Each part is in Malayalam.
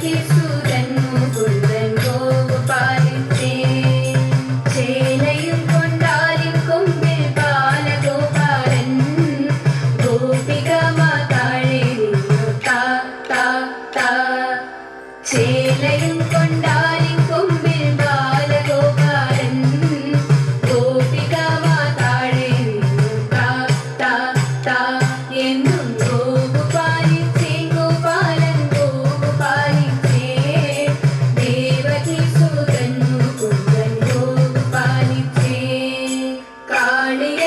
gives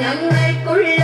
ഞങ്ങൾക്കുള്ള